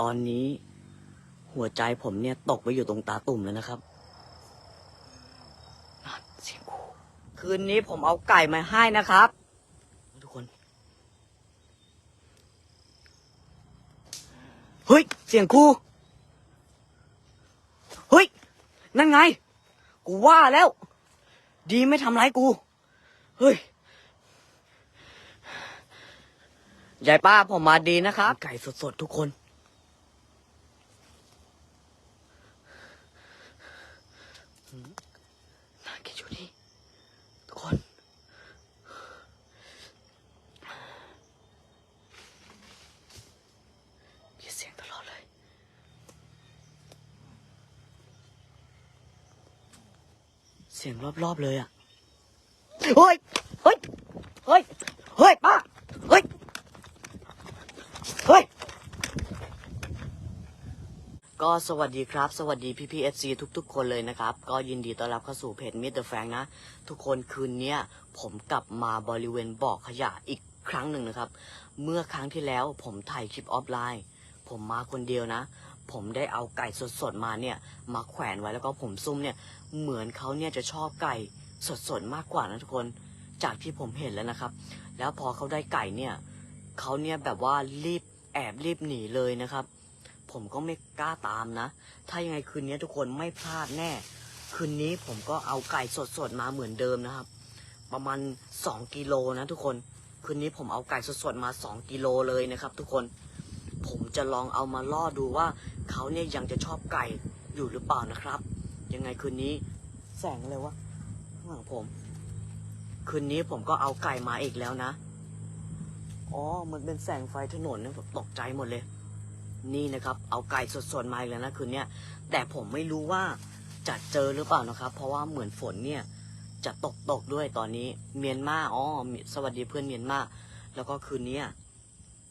ตอนนี้ หัวใจผมเนี่ยตกไปอยู่ตรงตาตุ่มแล้วนะครับนั่นเสียงครูคืนนี้ผมเอาไก่มาให้นะครับ ทุกคน เฮ้ย เสียงครูเฮ้ย นั่นไง กูว่าแล้ว ดีไม่ทำร้ายกู เฮ้ยยายป้าผมมาดีนะครับ ไก่สดๆทุกคน น่ากินอยู่นี่ทุกคน มีเสียงตลอดเลย เสียงรอบๆเลยอะเฮ้ยเฮ้ยเฮ้ยเฮ้ยป้าเฮ้ยเฮ้ยก็สวัสดีครับ สวัสดีพี่พีเอซีทุก ๆ คนเลยนะครับ ก็ยินดีต้อนรับเข้าสู่เพจมิสเตอร์แฟงนะ ทุกคนคืนเนี้ยผมกลับมาบริเวณบ่อขยะอีกครั้งหนึ่งนะครับ เมื่อครั้งที่แล้วผมถ่ายคลิปออฟไลน์ ผมมาคนเดียวนะ ผมได้เอาไก่สดๆมาเนี่ย มาแขวนไว้แล้วก็ผมซุ่มเนี่ย เหมือนเขาเนี่ยจะชอบไก่สดๆมากกว่านะทุกคน จากที่ผมเห็นแล้วนะครับ แล้วพอเขาได้ไก่เนี่ยเขาเนี่ยแบบว่ารีบแอบรีบหนีเลยนะครับ ผมก็ไม่กล้าตามนะ ถ้ายังไงคืนนี้ทุกคนไม่พลาดแน่ คืนนี้ผมก็เอาไก่สดๆมาเหมือนเดิมนะครับ ประมาณ 2กิโลนะทุกคน คืนนี้ผมเอาไก่สดๆมา 2กิโลเลยนะครับ ทุกคน ผมจะลองเอามาล่อดูว่าเขาเนี่ยยังจะชอบไก่อยู่หรือเปล่านะครับ ยังไงคืนนี้ แสงอะไรวะข้างหลังผม คืนนี้ผมก็เอาไก่มาอีกแล้วนะ อ๋อ มันเป็นแสงไฟถนนนะผมตกใจหมดเลย นี่นะครับ เอาไก่สดๆมาอีกแล้วนะคืนเนี้ยแต่ผมไม่รู้ว่าจะเจอหรือเปล่านะครับ เพราะว่าเหมือนฝนเนี่ย จะตกตกด้วยตอนนี้ เมียนมาอ๋อสวัสดีเพื่อนเมียนมาแล้วก็คืนเนี้ย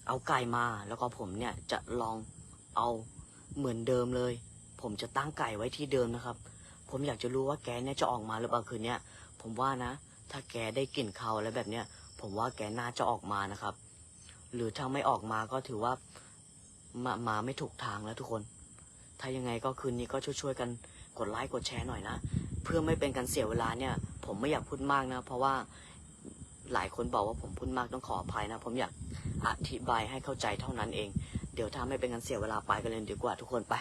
เอาไก่มาแล้วก็ผมเนี่ยจะลองเอาเหมือนเดิมเลย ผมจะตั้งไก่ไว้ที่เดิมนะครับ ผมอยากจะรู้ว่าแกเนี่ยจะออกมาหรือเปล่าคืนเนี้ยผมว่านะ ถ้าแกได้กลิ่นเขาแล้วแบบเนี้ยผมว่าแกน่าจะออกมานะครับ หรือถ้าไม่ออกมาก็ถือว่ามามาไม่ถูกทางแล้วทุกคน ถ้ายังไงก็คืนนี้ก็ช่วยๆกันกดไลค์กดแชร์หน่อยนะ เพื่อไม่เป็นการเสียเวลาเนี่ย ผมไม่อยากพูดมากนะ เพราะว่าหลายคนบอกว่าผมพูดมากต้องขออภัยนะ ผมอยากอธิบายให้เข้าใจเท่านั้นเอง เดี๋ยวถ้าไม่เป็นการเสียเวลาไปกันเลยดีกว่าทุกคนไป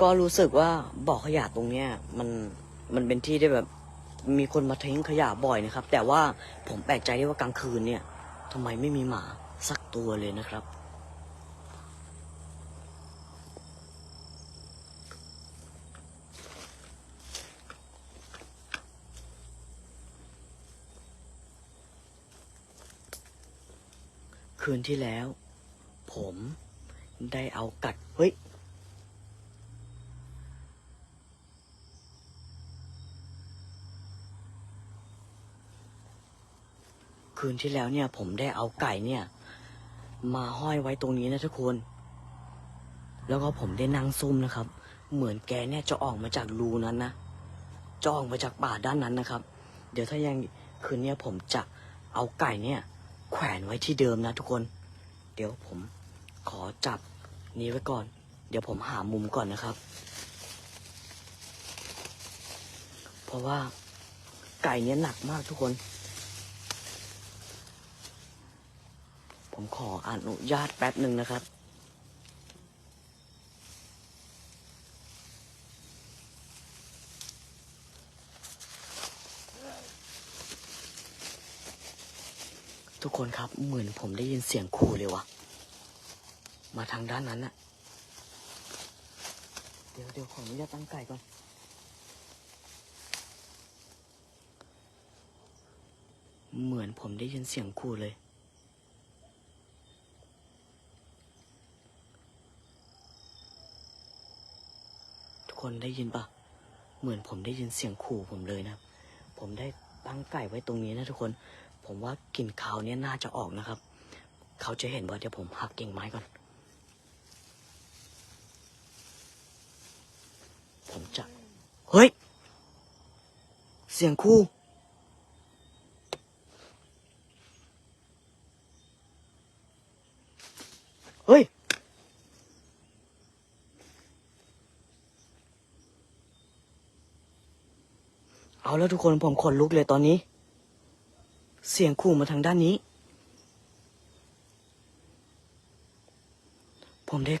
ก็รู้สึกว่าบ่อขยะตรงเนี้ยมันมันเป็นที่ที่แบบมีคนมาทิ้งขยะบ่อยนะครับ แต่ว่าผมแปลกใจที่ว่ากลางคืนเนี่ยทำไมไม่มีหมาสักตัวเลยนะครับ คืนที่แล้ว ผมได้เอากัด เฮ้ย คืนที่แล้วเนี่ย ผมได้เอาไก่เนี่ย มาห้อยไว้ตรงนี้นะทุกคน แล้วก็ผมได้นั่งซุ่มนะครับ เหมือนแกเนี่ยจะออกมาจากรูนั้นนะจะออกมาจากป่าด้านนั้นนะครับ เดี๋ยวถ้ายังคืนเนี้ยผมจะเอาไก่เนี่ย แขวนไว้ที่เดิมนะทุกคน เดี๋ยวผมขอจับนี้ไว้ก่อน เดี๋ยวผมหามุมก่อนนะครับ เพราะว่าไก่เนี่ยหนักมากทุกคน ผมขออนุญาตแป๊บหนึ่งนะครับทุกคนครับเหมือนผมได้ยินเสียงขู่เลยวะมาทางด้านนั้นน่ะเดี๋ยวเดี๋ยวขออนุญาตตั้งไก่ก่อน เหมือนผมได้ยินเสียงขู่เลย คนได้ยินปะเหมือนผมได้ยินเสียงขู่ผมเลยนะ ผมได้ตั้งไก่ไว้ตรงนี้นะทุกคน ผมว่ากลิ่นคาวเนี้ยน่าจะออกนะครับ เขาจะเห็นว่าเดี๋ยวผมหักกิ่งไม้ก่อน ผมจะ เฮ้ย เสียงคู่ เอาแล้วทุกคนผมขนลุกเลยตอนนี้ เสียงคู่มาทางด้านนี้ ผมได้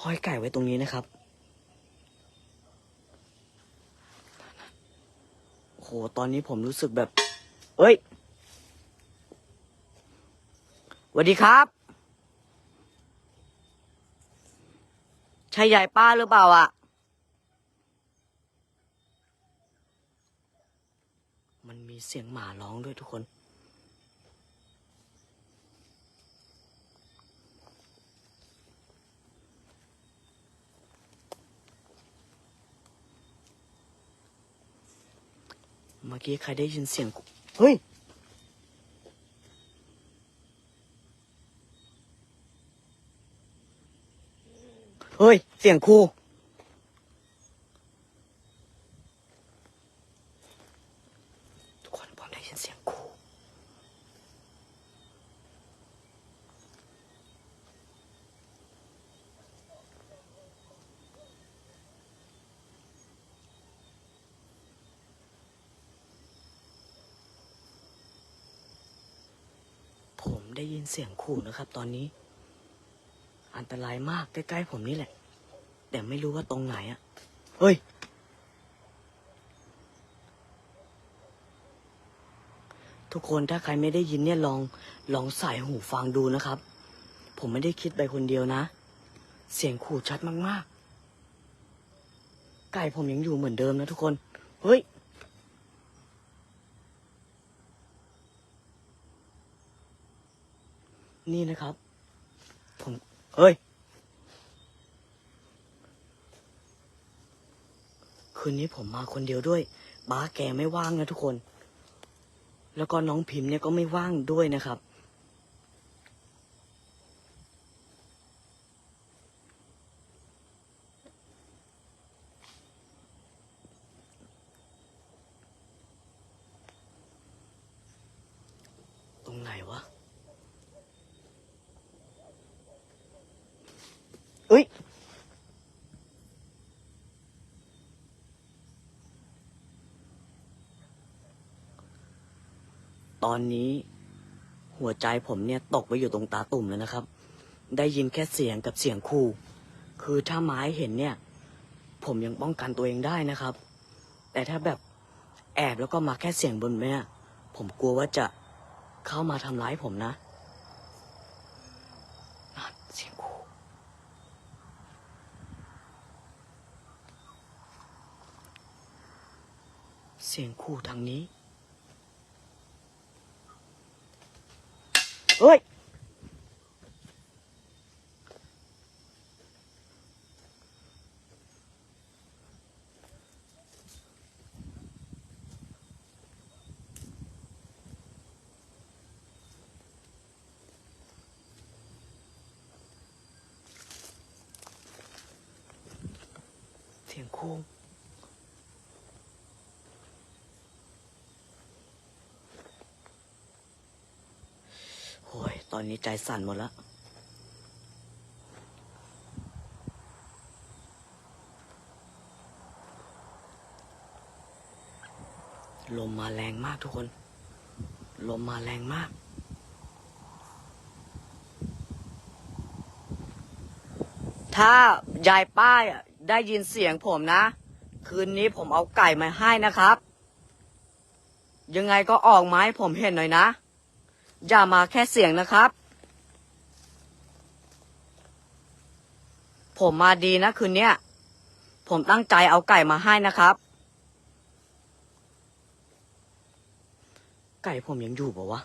ห้อยไก่ไว้ตรงนี้นะครับโอ้โหตอนนี้ผมรู้สึกแบบ เอ้ยสวัสดีครับใช่ยายป้าหรือเปล่าอะ มีเสียงหมาร้องด้วยทุกคน เมื่อกี้ใครได้ยินเสียงเฮ้ยเฮ้ย เสียงครูทุกคนผมได้ยินเสียงครูผม ได้ยินเสียงขู่นะครับ ตอนนี้ อันตรายมากใกล้ๆผมนี่แหละ แต่ไม่รู้ว่าตรงไหนอะเฮ้ย ทุกคนถ้าใครไม่ได้ยินเนี่ยลองลองใส่หูฟังดูนะครับ ผมไม่ได้คิดไปคนเดียวนะ เสียงขู่ชัดมากๆ ไก่ผมยังอยู่เหมือนเดิมนะทุกคน เฮ้ย นี่นะครับ ผมเฮ้ย คืนนี้ผมมาคนเดียวด้วยบ้าแกไม่ว่างนะทุกคน แล้วก็น้องพิมพ์เนี่ยก็ไม่ว่างด้วยนะครับ ตรงไหนวะ เอ้ย ต อนนี้ หัวใจผมเนี่ยตกไปอยู่ตรงตาตุ่มแล้วนะครับ ได้ยินแค่เสียงกับเสียงคู่ คือถ้าไม้เห็นเนี่ย ผมยังป้องกันตัวเองได้นะครับ แต่ถ้าแบบแอบแล้วก็มาแค่เสียงบนเนี่ผมกลัวว่าจะเข้ามาทำร้ายผมนะนั่นเสียงคู่เสียงคู่ทางนี้ เฮ้ย เสียงคู่ โอ้ย ตอนนี้ใจสั่นหมดแล้วลมมาแรงมากทุกคน ลมมาแรงมาก ถ้ายายป้ายได้ยินเสียงผมนะ คืนนี้ผมเอาไก่มาให้นะครับ ยังไงก็ออกไม้ผมเห็นหน่อยนะ อย่ามาแค่เสียงนะครับ ผมมาดีนะคืนเนี้ย ผมตั้งใจเอาไก่มาให้นะครับ ไก่ผมยังอยู่ปะวะ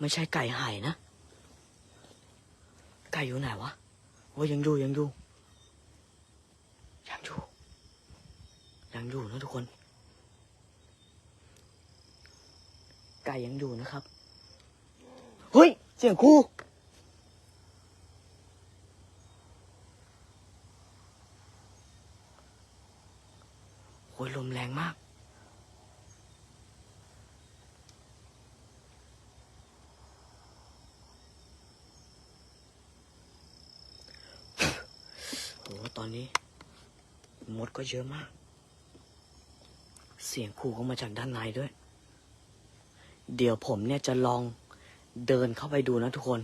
ไม่ใช่ไก่หายนะ ไก่อยู่ไหนวะว่ายังอยู่ยังอยู่ ยังอยู่ ยังอยู่นะทุกคน ไก่ยังอยู่นะครับ เฮ้ย เสียงครูอ้ยลมแรงมากโหตอนนี้ มดก็เยอะมาก เสียงขู่ก็มาจากด้านในด้วย เดี๋ยวผมเนี่ยจะลอง เดินเข้าไปดูนะทุกคน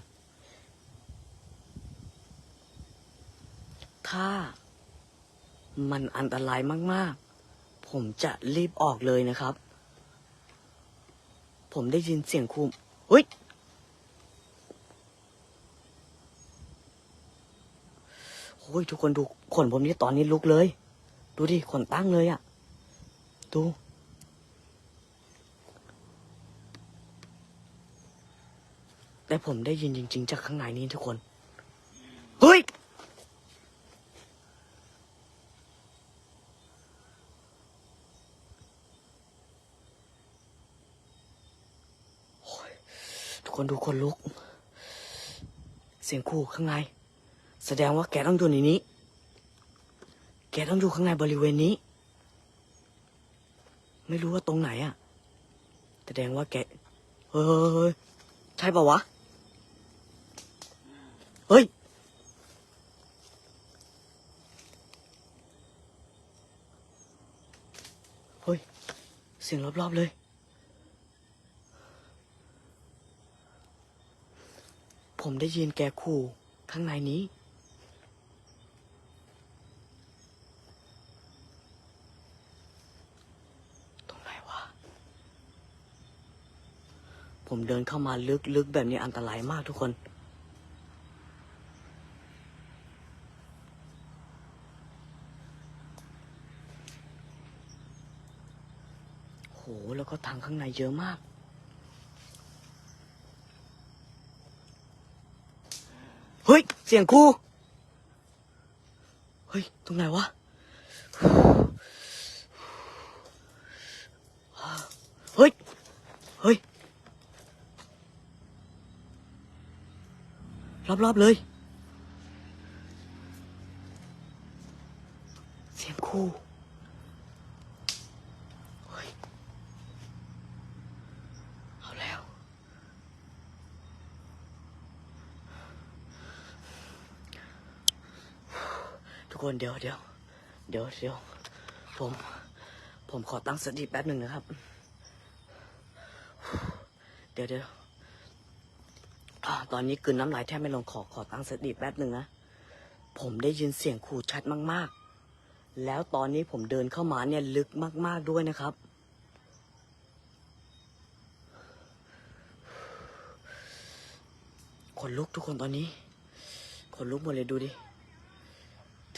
ถ้ามันอันตรายมากๆ ผมจะรีบออกเลยนะครับ ผมได้ยินเสียงครูเฮ้ยโอ้ยทุกคนดูขนผมนี่ตอนนี้ลุกเลย ดูดิขนตั้งเลยอะ่ะ ดู แต่ผมได้ยินจริง ๆ จากข้างในนี้ทุกคน เฮ้ย ทุกคนดูคนลุก เสียงขู่ข้างใน แสดงว่าแกต้องอยู่ในนี้ แกต้องอยู่ข้างในบริเวณนี้ ไม่รู้ว่าตรงไหนอะแสดงว่าแก เฮ้ยใช่ปะวะ เฮ้ย เฮ้ย เสียงรอบๆเลยผมได้ยินแกขู่ข้างในนี้ ตรงไหนวะ ผมเดินเข้ามาลึกๆ แบบนี้อันตรายมากทุกคน โห แล้วก็ทางข้างใน เยอะมาก เฮ้ย เสียงครู เฮ้ย ตรงไหนวะ เฮ้ย เฮ้ย รอบๆเลย เสียงครูเฮ้ย เอาแล้ว ทุ กคนเดี๋ยวเดี๋ยวเดี๋ยวเดี๋ยวผม ผมขอตั้งสติแป๊บหนึ่งนะครับ เดี๋ยวเดี๋ยวตอนนี้กืนน้ำลายแทบไม่ลงขอขอตั้งสติแป๊บหนึ่งนะ ผมได้ยินเสียงขู่ชัดมาก ๆ แล้วตอนนี้ผมเดินเข้ามาเนี่ยลึกมาก ๆด้วยนะครับ ขนลุกทุกคนตอนนี้ ขนลุกหมดเลยดูดิ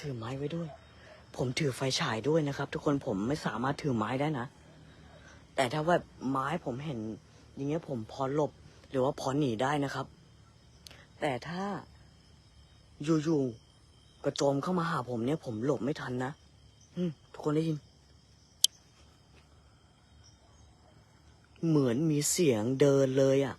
ถือไม้ไว้ด้วย ผมถือไฟฉายด้วยนะครับ ทุกคนผมไม่สามารถถือไม้ได้นะ แต่ถ้าว่าไม้ผมเห็น อย่างเงี้ยผมพอหลบหรือว่าพอหนีได้นะครับ แต่ถ้าอยู่ๆกระโจมเข้ามาหาผมเนี่ย ผมหลบไม่ทันนะทุกคนได้ยิน เหมือนมีเสียงเดินเลยอะ่ะ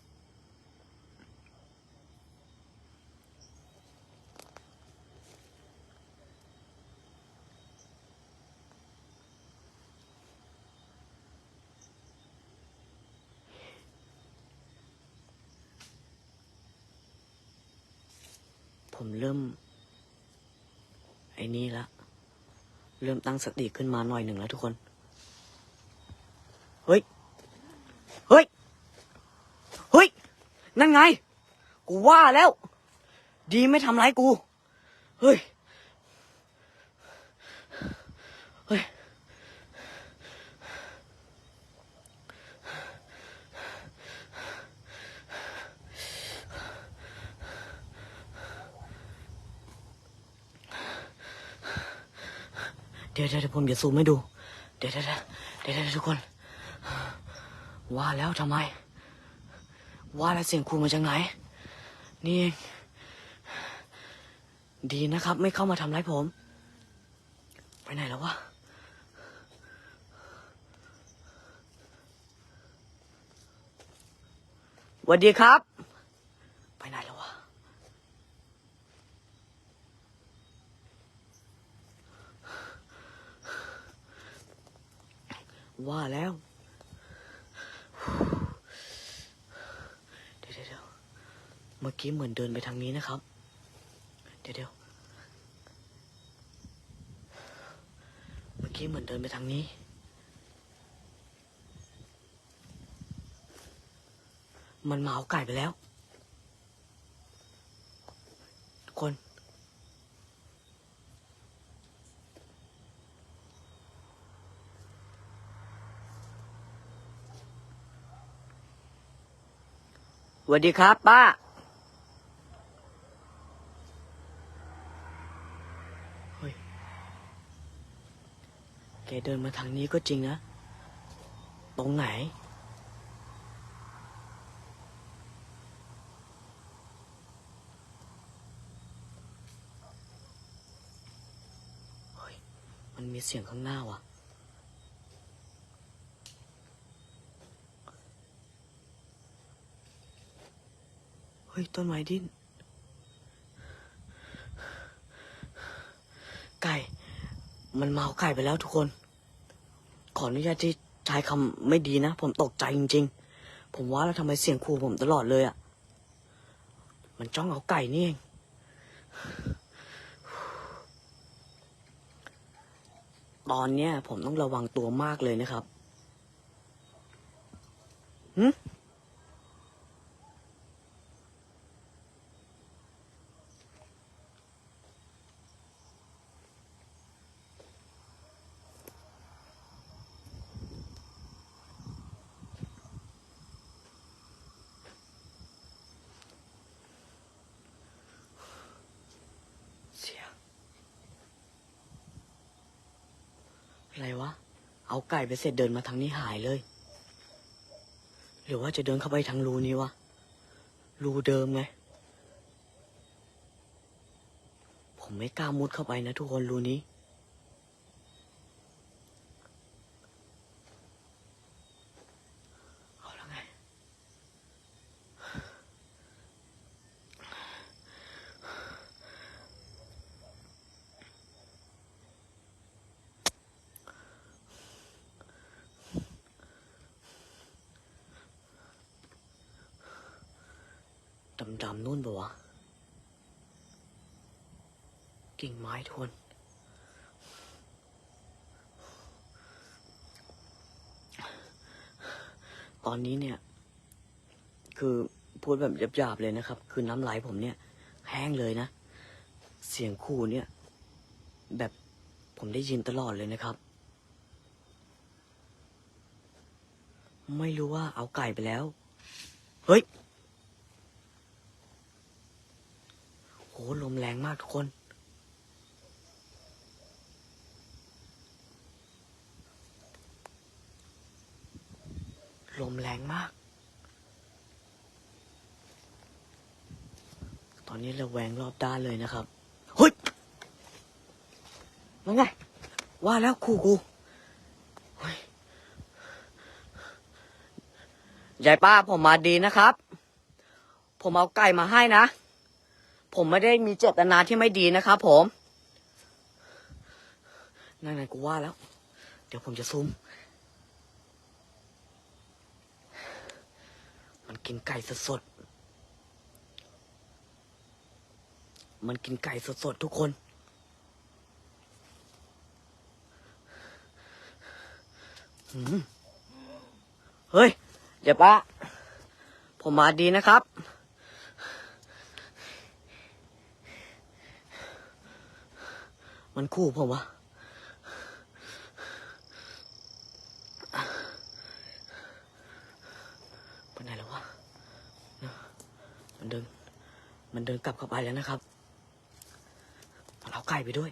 ผมเริ่ม ไอ้นี่ละ เริ่มตั้งสติขึ้นมาหน่อยหนึ่งแล้วทุกคน เฮ้ย เฮ้ย เฮ้ย นั่นไง กูว่าแล้ว ดีไม่ทำร้ายกู เฮ้ย เฮ้ย เดี๋ยวเดี๋ยวเดี๋ยวผมจะซูมให้ดูเดี๋ยวเดี๋ยวเดี๋ยวเดี๋ยวเดี๋ยวทุกคน ว่าแล้วทำไม ว่าแล้วเสียงครูมาจากไหน นี่เองดีนะครับ ไม่เข้ามาทำร้ายผม ไปไหนแล้ววะสวัสดีครับ ไปไหนแล้ววะ ผ ว่าแล้ว เดี๋ยวเดี๋ยวเดี๋ยวเมื่อ กี้เหมือนเดินไปทางนี้นะครับ เดี๋ยวเดี๋ยวเมื่อกี้เหมือนเดินไปทางนี้ มันมาเอาไก่ไปแล้วทุกคน สวัสดีครับป้า เฮ้ย แกเดินมาทางนี้ก็จริงนะ ตรงไหน เฮ้ย มันมีเสียงข้างหน้าว่ะ เฮ้ย ต้นไม้ดิ้น ไก่ มันเอาไก่ไปแล้วทุกคน ขออนุญาตที่ใช้คำไม่ดีนะ ผมตกใจจริง ๆ ผมว่าแล้วทำไมเสียงครูผมตลอดเลยอะ่ะ มันจ้องเอาไก่นี่เองตอนเนี้ยผมต้องระวังตัวมากเลยนะครับ หืม เสียงอะไรวะ เอาไก่ไปเสร็จเดินมาทางนี้หายเลย หรือว่าจะเดินเข้าไปทางรูนี้วะ รูเดิมไง ผมไม่กล้ามุดเข้าไปนะทุกคนรูนี้ เอาแล้วไง ดำๆนู่นปะวะ กิ่งไม้ทวน ตอนนี้เนี่ย คือพูดแบบ หยาบๆเลยนะครับ คือน้ำลายผมเนี่ย แห้งเลยนะ เสียงขู่เนี่ย แบบผมได้ยินตลอดเลยนะครับ ไม่รู้ว่าเอาไก่ไปแล้ว เฮ้ยโหลมแรงมากทุกคนลมแรงมาก อนนี้ระแวงรอบด้านเลยนะครับเฮ้ยว่าไง ว่าแล้วครูกูยายป้าผมมาดีนะครับ ผมเอาไก่มาให้นะ ผมไม่ได้มีเจตนาที่ไม่ดีนะครับผมนั่นไงกูว่าแล้ว เดี๋ยวผมจะซูมมันกินไก่สดๆ มันกินไก่สดๆทุกคน เฮ้ย เดี๋ยวป้า ผมมาดีนะครับ มันคู่ผมวะไปไหนแล้ววะนะมันเดิน มันเดินกลับเข้าไปแล้วนะครับ ไก่ไปด้วย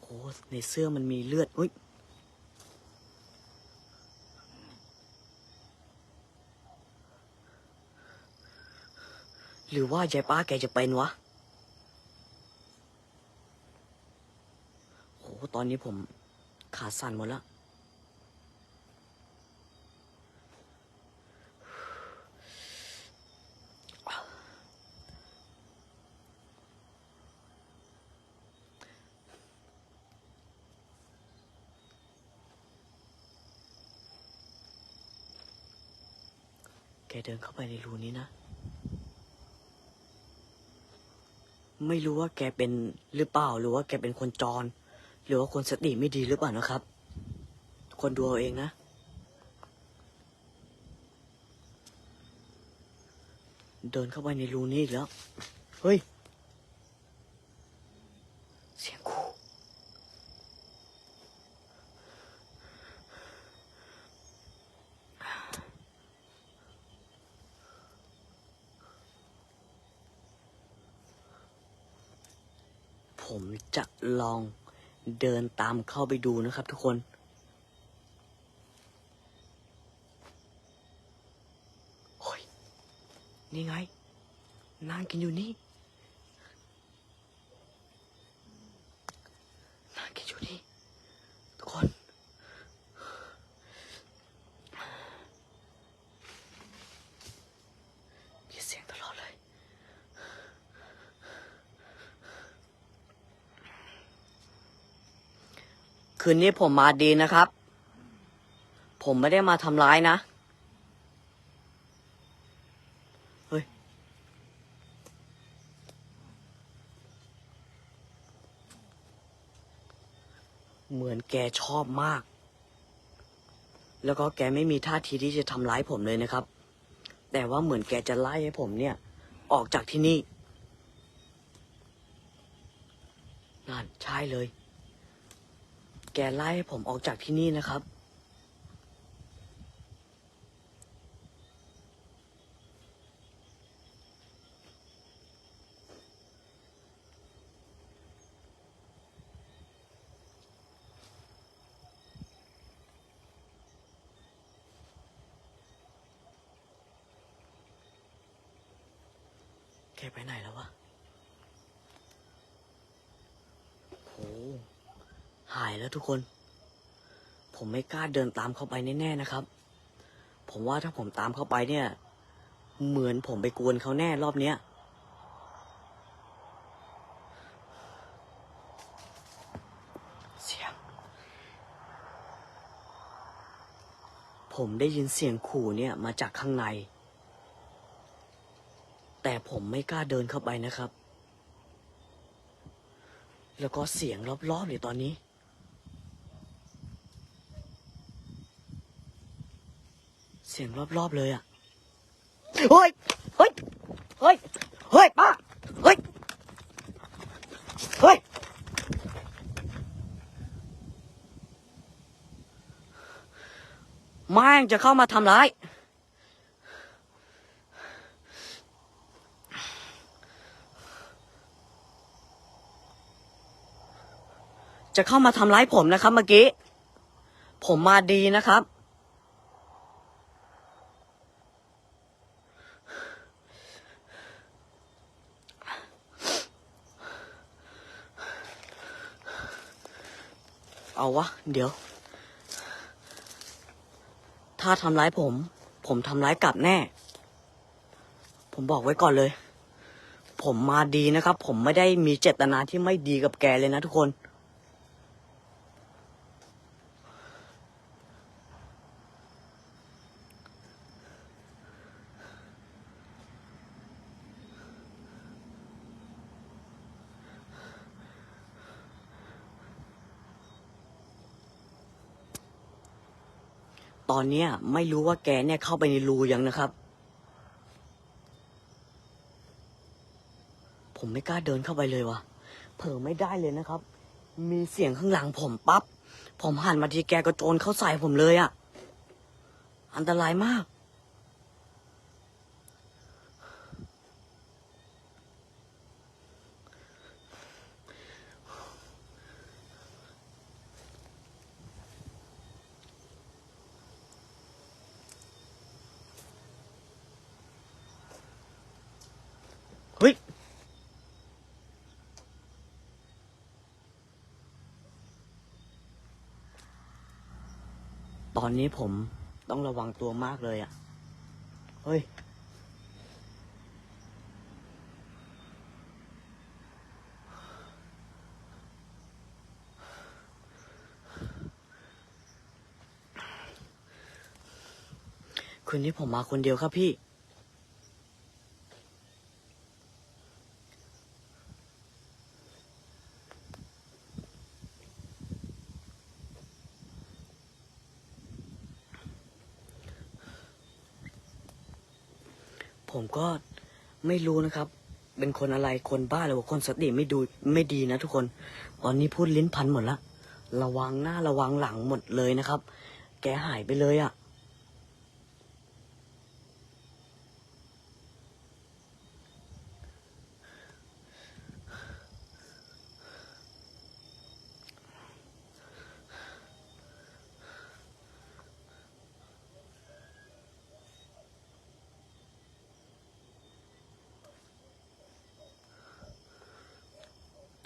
โอ้ในเสื้อมันมีเลือดอุ้ยหรือว่ายายป้าแกจะเป็นวะโหตอนนี้ผมขาสั่นหมดแล้ว เดินเข้าไปในรูนี้นะ ไม่รู้ว่าแกเป็นหรือเปล่า หรือว่าแกเป็นคนจร หรือว่าคนสติไม่ดีหรือเปล่านะครับ คนดูเอาเองนะ เดินเข้าไปในรูนี้อีกแล้ว เฮ้ย ผมจะลองเดินตามเข้าไปดูนะครับทุกคน โอ้ย นี่ไงนั่งกินอยู่นี่ ทุกคน มีเสียงตลอดเลย คืนนี้ผมมาดีนะครับ ผมไม่ได้มาทำร้ายนะ เฮ้ย เหมือนแกชอบมาก แล้วก็แกไม่มีท่าทีที่จะทำร้ายผมเลยนะครับ แต่ว่าเหมือนแกจะไล่ให้ผมเนี่ย ออกจากที่นี่นั่นใช่เลย แกไล่ให้ผมออกจากที่นี่นะครับ แกไปไหนแล้ววะโห หายแล้วทุก คน ผมไม่กล้าเดินตามเข้าไปแน่ๆนะครับ ผมว่าถ้าผมตามเข้าไปเนี่ย เหมือนผมไปกวนเขาแน่รอบเนี้ยเสียง ผมได้ยินเสียงขู่เนี่ยมาจากข้างใน แต่ผมไม่กล้าเดินเข้าไปนะครับแล้วก็เสียงรอบๆอยู่ตอนนี้ สียงรอบๆเลยอะเฮ้ยเฮ้ยเฮ้ยเฮ้ยป้าเฮ้ยเฮ้ยแม่งจะเข้ามาทำร้ายจะเข้ามาทำร้ายผมนะครับเมื่อกี้ ผมมาดีนะครับ เอาวะ เดี๋ยว ถ้าทำร้ายผม ผมทำร้ายกลับแน่ ผมบอกไว้ก่อนเลย ผมมาดีนะครับ ผมไม่ได้มีเจตนาที่ไม่ดีกับแกเลยนะทุกคน อนเนี้ยไม่รู้ว่าแกเนี่ยเข้าไปในรูยังนะครับ ผมไม่กล้าเดินเข้าไปเลยวะเผลอไม่ได้เลยนะครับ มีเสียงข้างหลังผมปับ๊บผมหันมาทีแกก็โจรเข้าใส่ผมเลยอะ่ะอันตรายมาก ตอนนี้ผมต้องระวังตัวมากเลยอะ่ะ เฮ้ยคคืนนี้ผมมาคนเดียวครับพี่ ผมก็ไม่ รู้นะครับ เป็นคนอะไรคนบ้าหรือว่าคนสติไม่ดูไม่ดีนะทุกคน ตอนนี้พูดลิ้นพันหมดละระวังหน้าระวังหลังหมดเลยนะครับ แกหายไปเลยอะ่ะ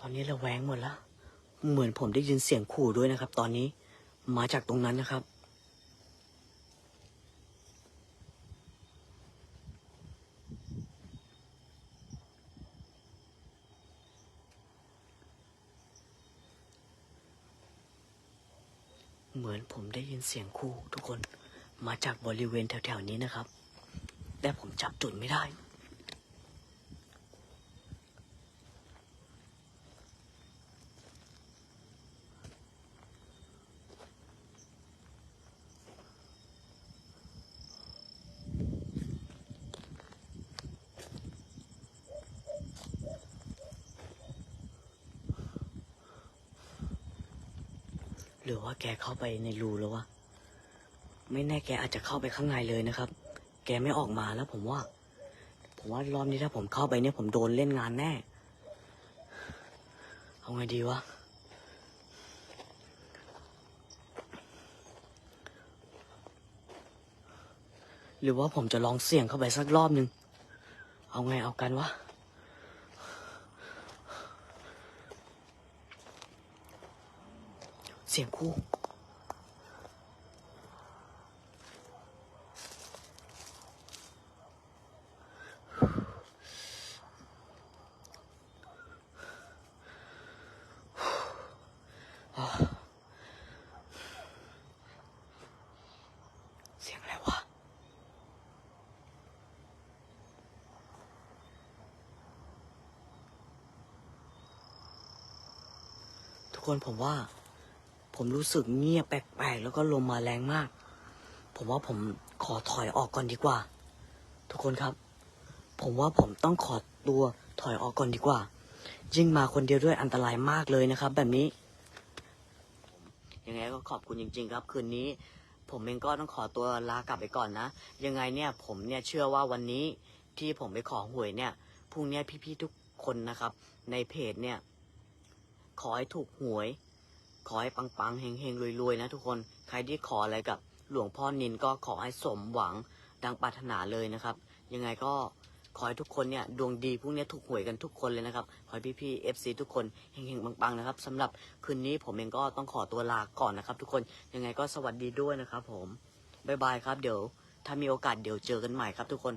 ตอนนี้ระแวงหมดละ เหมือนผมได้ยินเสียงขู่ด้วยนะครับ ตอนนี้มาจากตรงนั้นนะครับ เหมือนผมได้ยินเสียงคู่ทุกคนมาจากบริเวณแถวๆนี้นะครับ แต่ผมจับจุดไม่ได้ แกเข้าไปในรูแล้ววะ ไม่แน่แกอาจจะเข้าไปข้างในเลยนะครับ แกไม่ออกมาแล้วผมว่า ผมว่ารอบนี้ถ้าผมเข้าไปเนี่ยผมโดนเล่นงานแน่ เอาไงดีวะ หรือว่าผมจะลองเสี่ยงเข้าไปสักรอบหนึ่งเอาไงเอากันวะ เสียงคู่ เสียงอะไรวะ ทุกคนผมว่า ผมรู้สึกเงียบแปลกๆแล้วก็ลมมาแรงมาก ผมว่าผมขอถอยออกก่อนดีกว่า ทุกคนครับ ผมว่าผมต้องขอตัวถอยออกก่อนดีกว่า ยิ่งมาคนเดียวด้วยอันตรายมากเลยนะครับ แบบนี้ยังไงก็ขอบคุณจริง ๆ ครับ คืนนี้ ผมเองก็ต้องขอตัวลากลับไปก่อนนะ ยังไงเนี่ยผมเนี่ยเชื่อว่าวันนี้ที่ผมไปขอหวยเนี่ยพรุ่งนี้พี่ๆทุกคนนะครับ ในเพจเนี่ย ขอให้ถูกหวย ขอให้ปังๆเฮงๆรวยๆนะทุกคนใครที่ขออะไรกับหลวงพ่อนินก็ขอให้สมหวังดังปรารถนาเลยนะครับ ยังไงก็ขอให้ทุกคนเนี่ยดวงดีพรุ่งนี้ถูกหวยกันทุกคนเลยนะครับขอให้พี่ๆ FC ทุกคนเฮงๆปังๆนะครับสำหรับคืนนี้ผมเองก็ต้องขอตัวลาก่อนนะครับ ทุกคนยังไงก็สวัสดีด้วยนะครับ ผมบ๊ายบายครับ เดี๋ยว ถ้ามีโอกาสเดี๋ยวเจอกันใหม่ครับทุกคน